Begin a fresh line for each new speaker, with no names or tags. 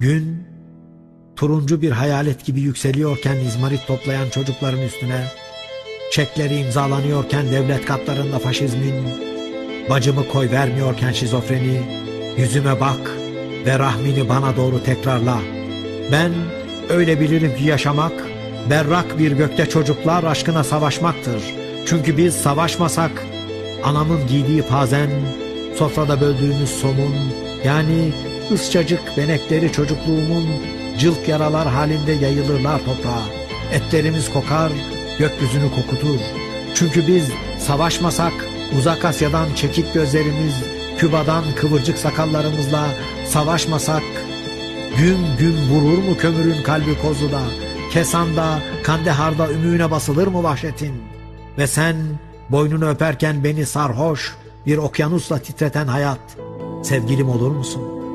Gün turuncu bir hayalet gibi yükseliyorken izmarit toplayan çocukların üstüne, çekleri imzalanıyorken devlet katlarında faşizmin, bacımı koy vermiyorken şizofreni, yüzüme bak ve rahmini bana doğru tekrarla. Ben öyle bilirim ki yaşamak, berrak bir gökte çocuklar aşkına savaşmaktır. Çünkü biz savaşmasak, anamın giydiği pazen, sofrada böldüğümüz somun, yani ısçacık benekleri çocukluğumun cılk yaralar halinde yayılırlar toprağa. Etlerimiz kokar, gökyüzünü kokutur. Çünkü biz savaşmasak uzak Asya'dan çekik gözlerimiz, Küba'dan kıvırcık sakallarımızla savaşmasak Gün gün vurur mu kömürün kalbi Kozlu'da? Kesan'da, Kandehar'da ümüğüne basılır mı vahşetin? Ve sen boynunu öperken beni sarhoş bir okyanusla titreten hayat, sevgilim olur musun?